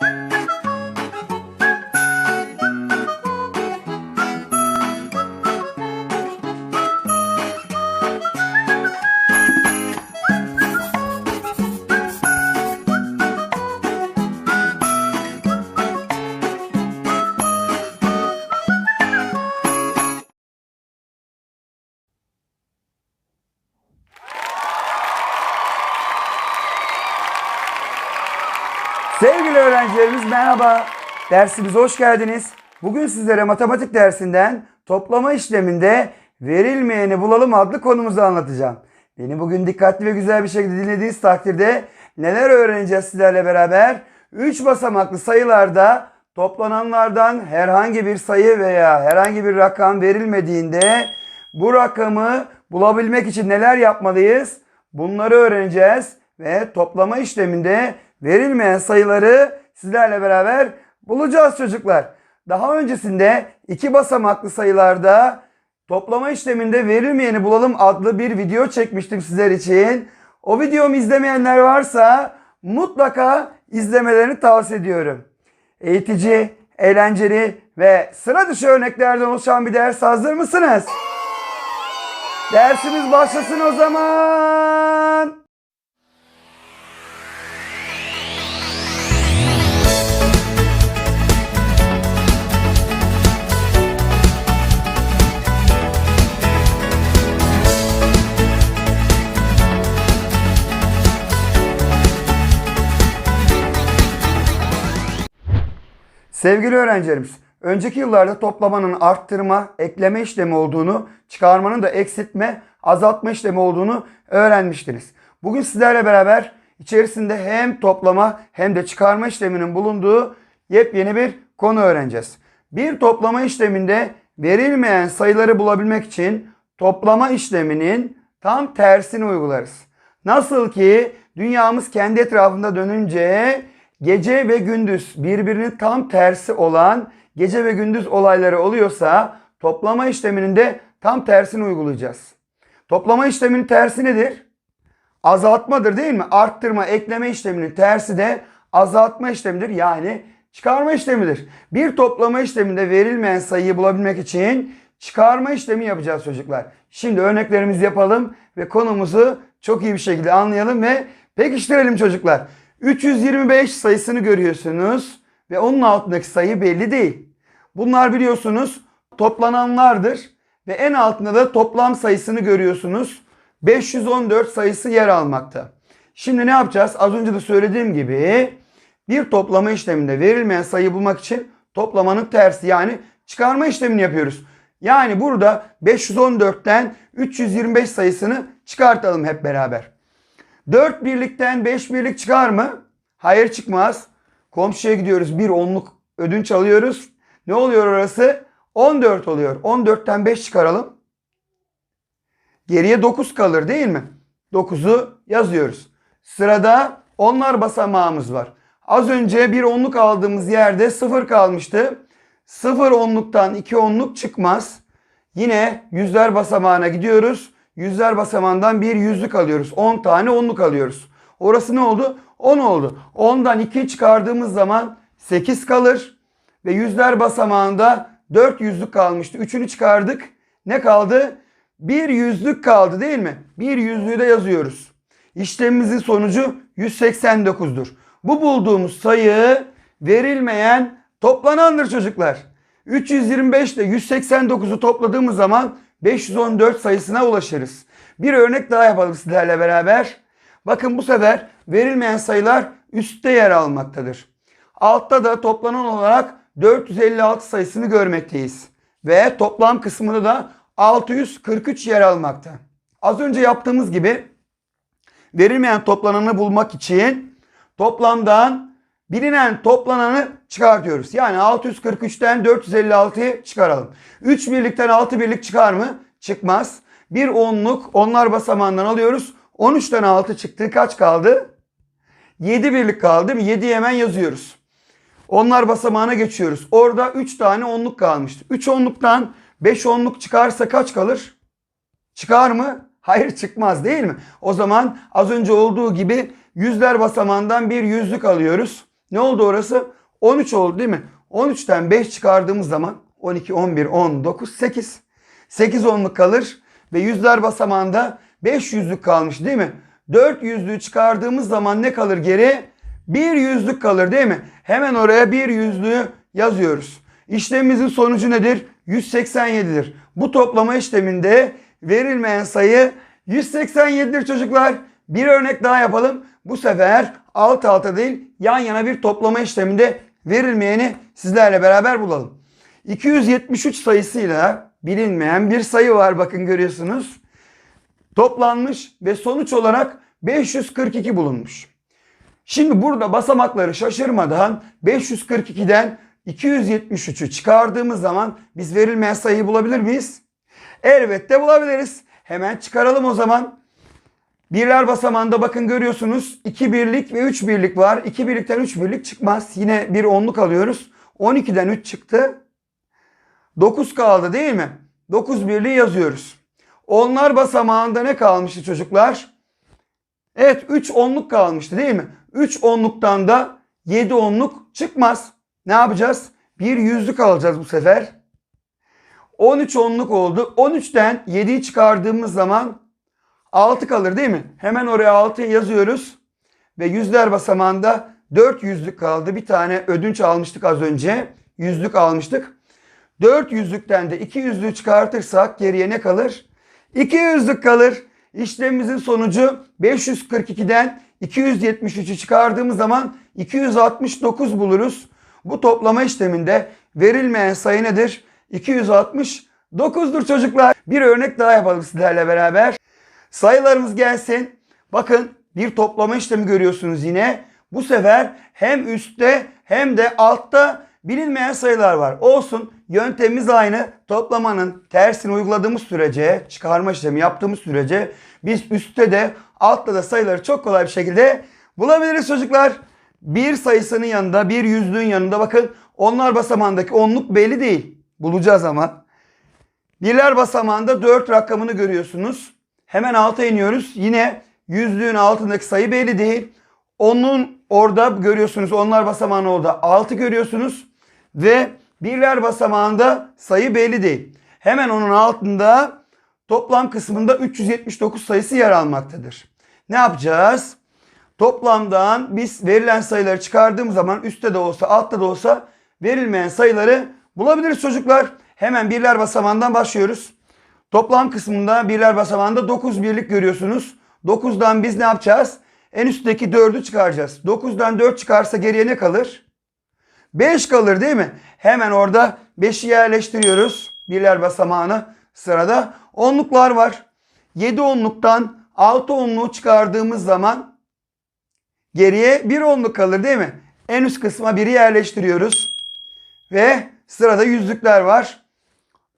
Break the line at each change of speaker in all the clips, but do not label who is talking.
Thank you. Sevgili öğrencilerimiz merhaba. Dersimize hoş geldiniz. Bugün sizlere matematik dersinden toplama işleminde verilmeyeni bulalım adlı konumuzu anlatacağım. Beni bugün dikkatli ve güzel bir şekilde dinlediğiniz takdirde neler öğreneceğiz sizlerle beraber? 3 basamaklı sayılarda toplananlardan herhangi bir sayı veya herhangi bir rakam verilmediğinde bu rakamı bulabilmek için neler yapmalıyız? Bunları öğreneceğiz ve toplama işleminde verilmeyen sayıları sizlerle beraber bulacağız çocuklar. Daha öncesinde iki basamaklı sayılarda toplama işleminde verilmeyeni bulalım adlı bir video çekmiştim sizler için. O videomu izlemeyenler varsa mutlaka izlemelerini tavsiye ediyorum. Eğitici, eğlenceli ve sıra dışı örneklerden oluşan bir ders hazır mısınız? Dersimiz başlasın o zaman. Sevgili öğrencilerimiz, önceki yıllarda toplamanın arttırma, ekleme işlemi olduğunu, çıkarmanın da eksiltme, azaltma işlemi olduğunu öğrenmiştiniz. Bugün sizlerle beraber içerisinde hem toplama hem de çıkarma işleminin bulunduğu yepyeni bir konu öğreneceğiz. Bir toplama işleminde verilmeyen sayıları bulabilmek için toplama işleminin tam tersini uygularız. Nasıl ki dünyamız kendi etrafında dönünce gece ve gündüz birbirinin tam tersi olan gece ve gündüz olayları oluyorsa toplama işleminin de tam tersini uygulayacağız. Toplama işleminin tersi nedir? Azaltmadır değil mi? Arttırma, ekleme işleminin tersi de azaltma işlemidir. Yani çıkarma işlemidir. Bir toplama işleminde verilmeyen sayıyı bulabilmek için çıkarma işlemi yapacağız çocuklar. Şimdi örneklerimizi yapalım ve konumuzu çok iyi bir şekilde anlayalım ve pekiştirelim çocuklar. 325 sayısını görüyorsunuz ve onun altındaki sayı belli değil. Bunlar biliyorsunuz toplananlardır ve en altında da toplam sayısını görüyorsunuz. 514 sayısı yer almakta. Şimdi ne yapacağız? Az önce de söylediğim gibi bir toplama işleminde verilmeyen sayı bulmak için toplamanın tersi yani çıkarma işlemini yapıyoruz. Yani burada 514'ten 325 sayısını çıkartalım hep beraber. 4 birlikten 5 birlik çıkar mı? Hayır çıkmaz. Komşuya gidiyoruz bir onluk ödünç alıyoruz. Ne oluyor orası? 14 oluyor. 14'ten 5 çıkaralım. Geriye 9 kalır değil mi? 9'u yazıyoruz. Sırada onlar basamağımız var. Az önce bir onluk aldığımız yerde 0 kalmıştı. 0 onluktan 2 onluk çıkmaz. Yine yüzler basamağına gidiyoruz. Yüzler basamağından bir yüzlük alıyoruz. 10 tane onluk alıyoruz. Orası ne oldu? 10 oldu. 10'dan 2 çıkardığımız zaman 8 kalır. Ve yüzler basamağında 4 yüzlük kalmıştı. 3'ünü çıkardık. Ne kaldı? Bir yüzlük kaldı değil mi? Bir yüzlüğü de yazıyoruz. İşlemimizin sonucu 189'dur. Bu bulduğumuz sayı verilmeyen toplanandır çocuklar. 325 ile 189'u topladığımız zaman 514 sayısına ulaşırız. Bir örnek daha yapalım sizlerle beraber. Bakın bu sefer verilmeyen sayılar üstte yer almaktadır. Altta da toplanan olarak 456 sayısını görmekteyiz. Ve toplam kısmında da 643 yer almakta. Az önce yaptığımız gibi verilmeyen toplananı bulmak için toplamdan bilinen toplananı çıkartıyoruz. Yani 643'ten 456'yı çıkaralım. 3 birlikten 6 birlik çıkar mı? Çıkmaz. Bir onluk onlar basamağından alıyoruz. 13'ten 6 çıktı. Kaç kaldı? 7 birlik kaldı değil mi? 7'yi hemen yazıyoruz. Onlar basamağına geçiyoruz. Orada 3 tane onluk kalmıştı. 3 onluktan 5 onluk çıkarsa kaç kalır? Çıkar mı? Hayır çıkmaz değil mi? O zaman az önce olduğu gibi yüzler basamağından bir yüzlük alıyoruz. Ne oldu orası? 13 oldu değil mi? 13'ten 5 çıkardığımız zaman 12, 11, 10, 9, 8. 8 onluk kalır ve yüzler basamağında 5 yüzlük kalmış değil mi? 4 yüzlüğü çıkardığımız zaman ne kalır geri? Bir yüzlük kalır değil mi? Hemen oraya bir yüzlüğü yazıyoruz. İşlemimizin sonucu nedir? 187'dir. Bu toplama işleminde verilmeyen sayı 187'dir çocuklar. Bir örnek daha yapalım. Bu sefer alt alta değil yan yana bir toplama işleminde verilmeyeni sizlerle beraber bulalım. 273 sayısıyla bilinmeyen bir sayı var bakın görüyorsunuz. Toplanmış ve sonuç olarak 542 bulunmuş. Şimdi burada basamakları şaşırmadan 542'den 273'ü çıkardığımız zaman biz verilmeyen sayıyı bulabilir miyiz? Elbette bulabiliriz. Hemen çıkaralım o zaman. Birler basamağında bakın görüyorsunuz 2 birlik ve 3 birlik var. 2 birlikten 3 birlik çıkmaz. Yine bir onluk alıyoruz. 12'den 3 çıktı. 9 kaldı değil mi? 9 birliği yazıyoruz. Onlar basamağında ne kalmıştı çocuklar? Evet 3 onluk kalmıştı değil mi? 3 onluktan da 7 onluk çıkmaz. Ne yapacağız? Bir yüzlük alacağız bu sefer. 13 onluk oldu. 13'ten 7'yi çıkardığımız zaman 6 kalır değil mi? Hemen oraya 6'yı yazıyoruz. Ve yüzler basamağında 4 yüzlük kaldı. Bir tane ödünç almıştık az önce. Yüzlük almıştık. 4 yüzlükten de 2 yüzlüğü çıkartırsak geriye ne kalır? 2 yüzlük kalır. İşlemimizin sonucu 542'den 273'ü çıkardığımız zaman 269 buluruz. Bu toplama işleminde verilmeyen sayı nedir? 269'dur çocuklar. Bir örnek daha yapalım sizlerle beraber. Sayılarımız gelsin. Bakın bir toplama işlemi görüyorsunuz yine. Bu sefer hem üstte hem de altta bilinmeyen sayılar var. Olsun yöntemimiz aynı. Toplamanın tersini uyguladığımız sürece, çıkarma işlemi yaptığımız sürece biz üstte de altta da sayıları çok kolay bir şekilde bulabiliriz çocuklar. Bir sayısının yanında, bir yüzlüğün yanında bakın onlar basamağındaki onluk belli değil. Bulacağız ama. Birler basamağında 4 rakamını görüyorsunuz. Hemen alta iniyoruz. Yine yüzlüğün altındaki sayı belli değil. Onun orada görüyorsunuz. Onlar basamağını orada 6 görüyorsunuz. Ve birler basamağında sayı belli değil. Hemen onun altında toplam kısmında 379 sayısı yer almaktadır. Ne yapacağız? Toplamdan biz verilen sayıları çıkardığımız zaman üstte de olsa altta da olsa verilmeyen sayıları bulabiliriz çocuklar. Hemen birler basamağından başlıyoruz. Toplam kısmında birler basamağında 9 birlik görüyorsunuz. 9'dan biz ne yapacağız? En üstteki 4'ü çıkaracağız. 9'dan 4 çıkarsa geriye ne kalır? 5 kalır değil mi? Hemen orada 5'i yerleştiriyoruz. Birler basamağını sırada. Onluklar var. 7 onluktan 6 onluğu çıkardığımız zaman geriye 1 onluk kalır değil mi? En üst kısma 1'i yerleştiriyoruz. Ve sırada yüzlükler var.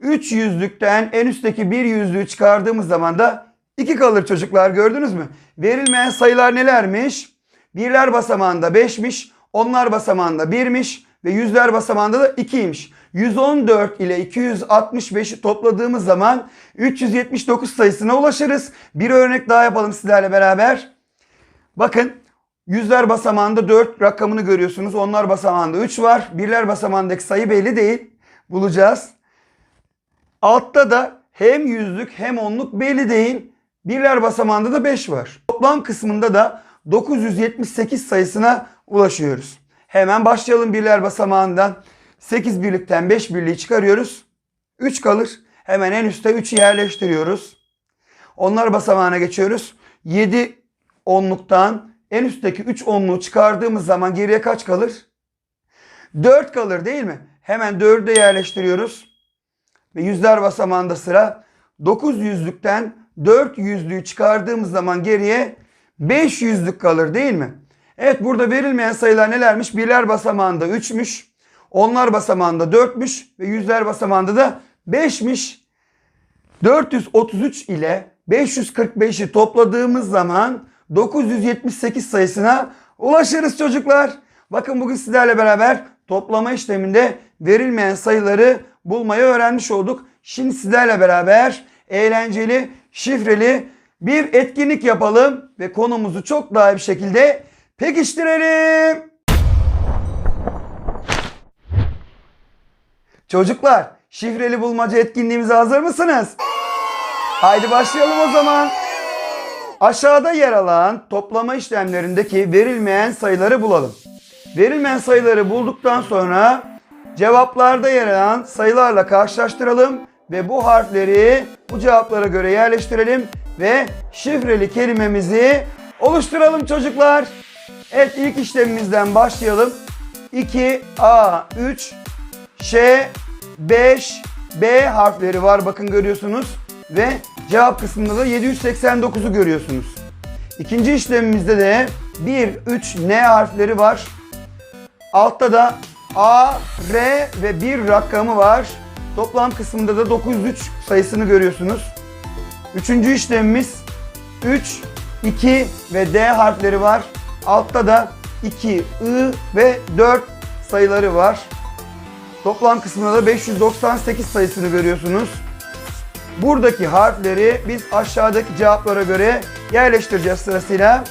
3 yüzlükten en üstteki bir yüzlüğü çıkardığımız zaman da 2 kalır çocuklar gördünüz mü? Verilmeyen sayılar nelermiş? Birler basamağında 5'miş, onlar basamağında 1'miş ve yüzler basamağında da 2'ymiş. 114 ile 265'i topladığımız zaman 379 sayısına ulaşırız. Bir örnek daha yapalım sizlerle beraber. Bakın yüzler basamağında 4 rakamını görüyorsunuz. Onlar basamağında 3 var. Birler basamağındaki sayı belli değil. Bulacağız. Altta da hem yüzlük hem onluk belli değil. Birler basamağında da 5 var. Toplam kısmında da 978 sayısına ulaşıyoruz. Hemen başlayalım birler basamağından. 8 birlikten 5 birliği çıkarıyoruz. 3 kalır. Hemen en üstte 3'ü yerleştiriyoruz. Onlar basamağına geçiyoruz. 7 onluktan en üstteki 3 onluğu çıkardığımız zaman geriye kaç kalır? 4 kalır değil mi? Hemen 4'ü de yerleştiriyoruz. Ve yüzler basamağında sıra 9 yüzlükten 4 yüzlüğü çıkardığımız zaman geriye 5 yüzlük kalır değil mi? Evet burada verilmeyen sayılar nelermiş? Birler basamağında 3'müş. Onlar basamağında 4'müş. Ve yüzler basamağında da 5'miş. 433 ile 545'i topladığımız zaman 978 sayısına ulaşırız çocuklar. Bakın bugün sizlerle beraber toplama işleminde verilmeyen sayıları bulmayı öğrenmiş olduk. Şimdi sizlerle beraber eğlenceli, şifreli bir etkinlik yapalım ve konumuzu çok daha bir şekilde pekiştirelim. Çocuklar, şifreli bulmaca etkinliğimize hazır mısınız? Haydi başlayalım o zaman. Aşağıda yer alan toplama işlemlerindeki verilmeyen sayıları bulalım. Verilmeyen sayıları bulduktan sonra cevaplarda yer alan sayılarla karşılaştıralım ve bu harfleri bu cevaplara göre yerleştirelim ve şifreli kelimemizi oluşturalım çocuklar. Evet ilk işlemimizden başlayalım. 2 A 3 Ş 5 B harfleri var bakın görüyorsunuz ve cevap kısmında da 789'u görüyorsunuz. İkinci işlemimizde de 1 3 N harfleri var. Altta da A, R ve 1 rakamı var. Toplam kısmında da 903 sayısını görüyorsunuz. Üçüncü işlemimiz 3, 2 ve D harfleri var. Altta da 2, I ve 4 sayıları var. Toplam kısmında da 598 sayısını görüyorsunuz. Buradaki harfleri biz aşağıdaki cevaplara göre yerleştireceğiz sırasıyla.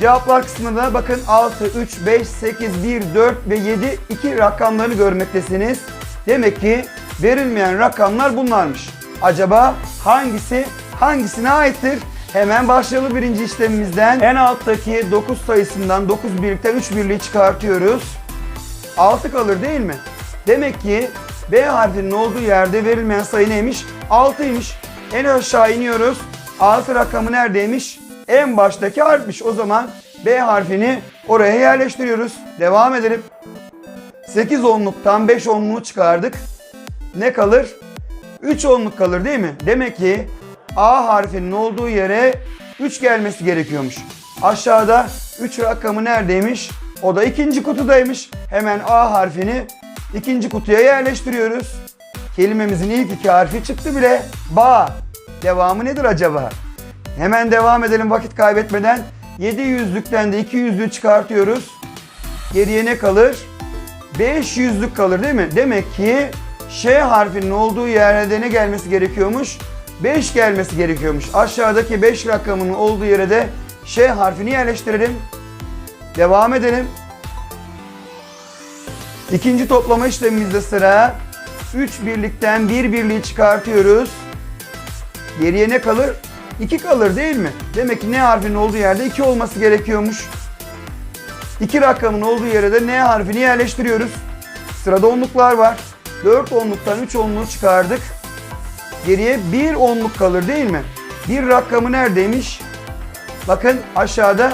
Cevaplar kısmında da bakın 6, 3, 5, 8, 1, 4 ve 7 iki rakamları görmektesiniz. Demek ki verilmeyen rakamlar bunlarmış. Acaba hangisi hangisine aittir? Hemen başlayalım birinci işlemimizden. En alttaki 9 sayısından 9 birlikten 3 birliği çıkartıyoruz. 6 kalır değil mi? Demek ki B harfinin olduğu yerde verilmeyen sayı neymiş? 6'ymış. En aşağı iniyoruz. 6 rakamı neredeymiş? En baştaki harfmiş. O zaman B harfini oraya yerleştiriyoruz. Devam edelim. 8 onluktan 5 onluğu çıkardık. Ne kalır? 3 onluk kalır değil mi? Demek ki A harfinin olduğu yere 3 gelmesi gerekiyormuş. Aşağıda 3 rakamı neredeymiş? O da ikinci kutudaymış. Hemen A harfini ikinci kutuya yerleştiriyoruz. Kelimemizin ilk iki harfi çıktı bile. Ba. Devamı nedir acaba? Hemen devam edelim vakit kaybetmeden. 7 yüzlükten de 2 yüzlüğü çıkartıyoruz. Geriye ne kalır? 5 yüzlük kalır değil mi? Demek ki Ş harfinin olduğu yerde ne gelmesi gerekiyormuş? 5 gelmesi gerekiyormuş. Aşağıdaki 5 rakamının olduğu yere de Ş harfini yerleştirelim. Devam edelim. İkinci toplama işlemimizde sıra 3 birlikten 1 birliği çıkartıyoruz. Geriye ne kalır? 2 kalır değil mi? Demek ki N harfinin olduğu yerde 2 olması gerekiyormuş. 2 rakamın olduğu yere de N harfini yerleştiriyoruz. Sırada onluklar var. 4 onluktan 3 onluğu çıkardık. Geriye 1 onluk kalır değil mi? Bir rakamı neredeymiş? Bakın aşağıda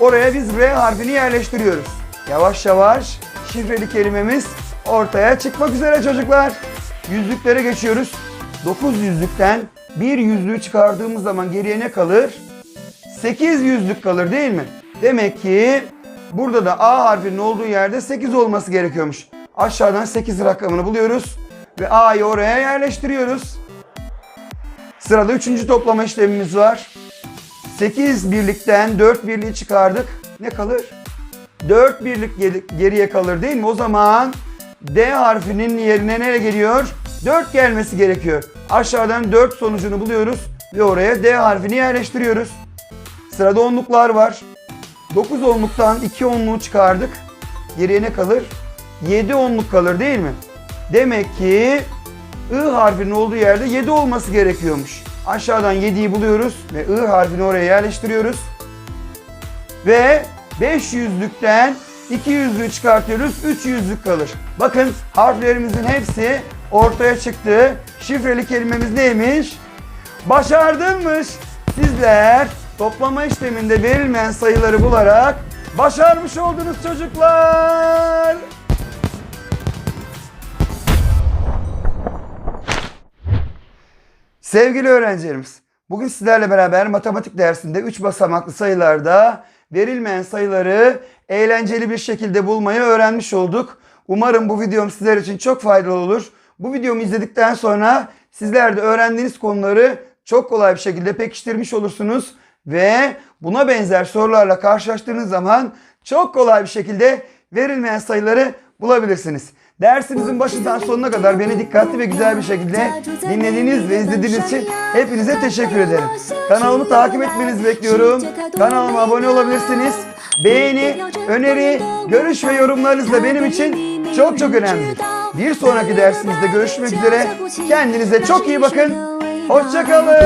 oraya biz R harfini yerleştiriyoruz. Yavaş yavaş şifreli kelimemiz ortaya çıkmak üzere çocuklar. Yüzlüklere geçiyoruz. 9 yüzlükten bir yüzlüğü çıkardığımız zaman geriye ne kalır? 8 yüzlük kalır değil mi? Demek ki burada da A harfinin olduğu yerde 8 olması gerekiyormuş. Aşağıdan 8 rakamını buluyoruz ve A'yı oraya yerleştiriyoruz. Sırada üçüncü toplama işlemimiz var. 8 birlikten 4 birliği çıkardık. Ne kalır? 4 birlik geri- geriye kalır değil mi? O zaman D harfinin yerine ne geliyor? 4 gelmesi gerekiyor. Aşağıdan 4 sonucunu buluyoruz ve oraya D harfini yerleştiriyoruz. Sırada onluklar var. 9 onluktan 2 onluğu çıkardık. Geriye ne kalır? 7 onluk kalır değil mi? Demek ki I harfinin olduğu yerde 7 olması gerekiyormuş. Aşağıdan 7'yi buluyoruz ve I harfini oraya yerleştiriyoruz. Ve 500'lükten 200'lüğü çıkartıyoruz. 300'lük kalır. Bakın harflerimizin hepsi ortaya çıktı. Şifreli kelimemiz neymiş? Başardınmış. Sizler toplama işleminde verilmeyen sayıları bularak başarmış oldunuz çocuklar. Sevgili öğrencilerimiz, bugün sizlerle beraber matematik dersinde 3 basamaklı sayılarda verilmeyen sayıları eğlenceli bir şekilde bulmayı öğrenmiş olduk. Umarım bu videom sizler için çok faydalı olur. Bu videomu izledikten sonra sizler de öğrendiğiniz konuları çok kolay bir şekilde pekiştirmiş olursunuz ve buna benzer sorularla karşılaştığınız zaman çok kolay bir şekilde verilmeyen sayıları bulabilirsiniz. Dersimizin başından sonuna kadar beni dikkatli ve güzel bir şekilde dinlediğiniz ve izlediğiniz için hepinize teşekkür ederim. Kanalımı takip etmenizi bekliyorum. Kanalıma abone olabilirsiniz. beğeni, öneri, görüş ve yorumlarınız da benim için çok çok önemlidir. Bir sonraki dersimizde görüşmek üzere. Kendinize çok iyi bakın. Hoşçakalın.